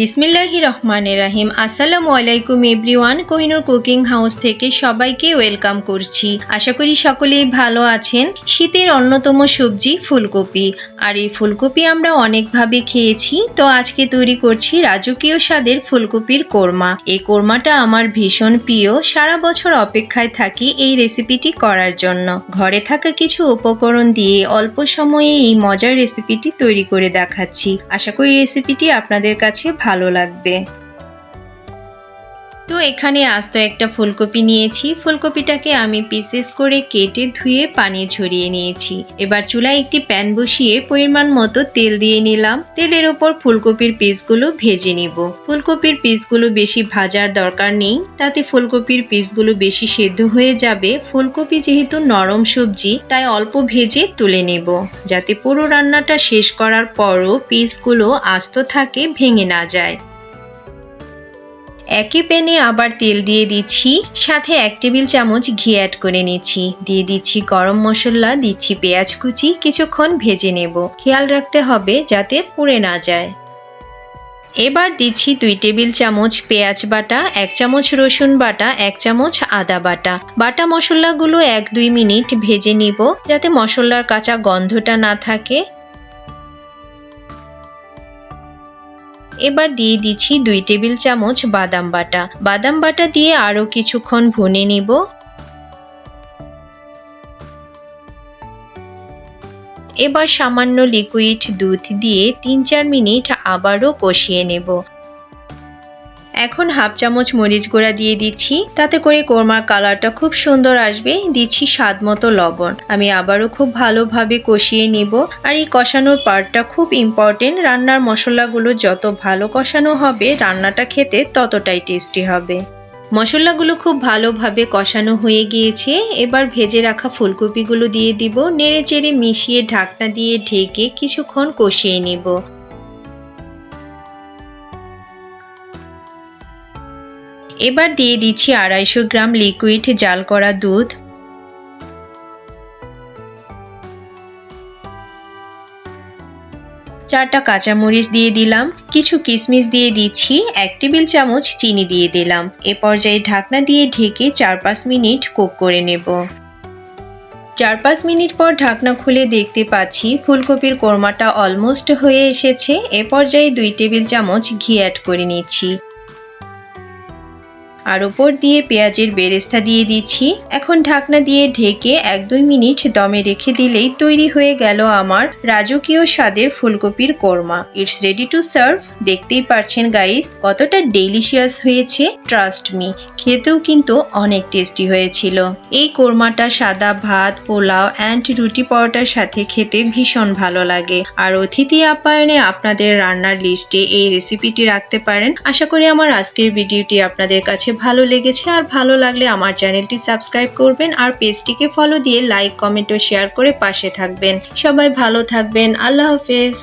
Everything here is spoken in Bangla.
বিসমিল্লাহি রহমান রাহিম। আসসালামু আলাইকুম এভরিওয়ান, কোহিনুর কুকিং হাউস থেকে সবাইকে ওয়েলকাম করছি। আশা করি সকলেই ভালো আছেন। শীতের অন্যতম সবজি ফুলকপি। আর এই ফুলকপি আমরা অনেকভাবে খেয়েছি। তো আজকে তৈরি করছি রাজকীয় স্বাদের ফুলকপির কোরমা। এই কোরমাটা আমার ভীষণ প্রিয়। সারা বছর অপেক্ষায় থাকি এই রেসিপিটি করার জন্য। ঘরে থাকা কিছু উপকরণ দিয়ে অল্প সময়ে এই মজার রেসিপিটি তৈরি করে দেখাচ্ছি। আশা করি রেসিপিটি আপনাদের কাছে ভালো লাগবে। তো এখানে আস্ত একটা ফুলকপি নিয়েছি। ফুলকপিটাকে আমি পিসেস করে কেটে ধুয়ে পানি ঝরিয়ে নিয়েছি। এবার চুলায় একটি প্যান বসিয়ে পরিমাণ মতো তেল দিয়ে নিলাম। তেলের ওপর ফুলকপির পিসগুলো ভেজে নিব। ফুলকপির পিসগুলো বেশি ভাজার দরকার নেই। তাতে ফুলকপির পিসগুলো বেশি সেদ্ধ হয়ে যাবে। ফুলকপি যেহেতু নরম সবজি, তাই অল্প ভেজে তুলে নেব। যাতে পুরো রান্নাটা শেষ করার পরও পিসগুলো আস্ত থাকে, ভেঙে না যায়। একই প্যানে আবার তেল দিয়ে দিচ্ছি, সাথে এক টেবিল চামচ ঘি অ্যাড করে নিচ্ছি। দিয়ে দিচ্ছি গরম মশলা, দিচ্ছি পেঁয়াজ কুচি, কিছুক্ষণ ভেজে নেব। খেয়াল রাখতে হবে যাতে পুড়ে না যায়। এবার দিচ্ছি দুই টেবিল চামচ পেঁয়াজ বাটা, এক চামচ রসুন বাটা, এক চামচ আদা বাটা। বাটা মশলাগুলো এক দুই মিনিট ভেজে নিব, যাতে মশলার কাঁচা গন্ধটা না থাকে। এবার দিয়ে দিচ্ছি দুই টেবিল চামচ বাদাম বাটা। বাদাম বাটা দিয়ে আরও কিছুক্ষণ ভুনে নিব। এবার সামান্য লিকুইড দুধ দিয়ে তিন চার মিনিট আবারও কষিয়ে নেব। এখন হাফ চামচ মরিচ গুঁড়া দিয়ে দিচ্ছি। তাতে করে কোরমার কালারটা খুব সুন্দর আসবে। দিচ্ছি স্বাদ মতো লবণ। আমি আবারও খুব ভালোভাবে কষিয়ে নিব। আর এই কষানোর পার্টটা খুব ইম্পর্টেন্ট রান্নার মশলাগুলো যত ভালো কষানো হবে, রান্নাটা খেতে ততটাই টেস্টি হবে। মশলাগুলো খুব ভালোভাবে কষানো হয়ে গিয়েছে। এবার ভেজে রাখা ফুলকপিগুলো দিয়ে দিব। নেড়ে চেড়ে মিশিয়ে ঢাকনা দিয়ে ঢেকে কিছুক্ষণ কষিয়ে নিব। এবার দিয়ে দিচ্ছি আড়াইশো গ্রাম লিকুইড জাল করা দুধ। চারটা কাঁচামরিচ দিয়ে দিলাম, কিছু কিশমিশ দিয়ে দিচ্ছি, এক টেবিল চামচ চিনি দিয়ে দিলাম। এ পর্যায়ে ঢাকনা দিয়ে ঢেকে চার পাঁচ মিনিট কুক করে নেব। চার পাঁচ মিনিট পর ঢাকনা খুলে দেখতে পাচ্ছি ফুলকপির কোরমাটা অলমোস্ট হয়ে এসেছে। এ পর্যায়ে দুই টেবিল চামচ ঘি অ্যাড করে নিচ্ছি। আর ওপর দিয়ে পেঁয়াজের বেরেস্তা দিয়ে দিচ্ছি। এখন ঢাকনা দিয়ে ঢেকে এক দুই মিনিট দমে রেখে দিলেই তৈরি হয়ে গেল আমার রাজকীয় স্বাদের ফুলকপির korma. It's ready to serve দেখতেই পারছেন গাইস কতটা ডেলিশিয়াস হয়েছে ট্রাস্ট মি খেতেও কিন্তু অনেক টেস্টি হয়েছিল। এই কোরমাটা সাদা ভাত, পোলাও অ্যান্ড রুটি পরোটার সাথে খেতে ভীষণ ভালো লাগে। আর অতিথি আপ্যায়নে আপনাদের রান্নার লিস্টে এই রেসিপিটি রাখতে পারেন। আশা করি আমার আজকের ভিডিওটি আপনাদের কাছে ভালো লেগেছে আর ভালো লাগলে আমার চ্যানেলটি সাবস্ক্রাইব করবেন আর পেজটিকে ফলো দিয়ে লাইক কমেন্ট ও শেয়ার করে পাশে থাকবেন। সবাই ভালো থাকবেন। আল্লাহ হাফেজ।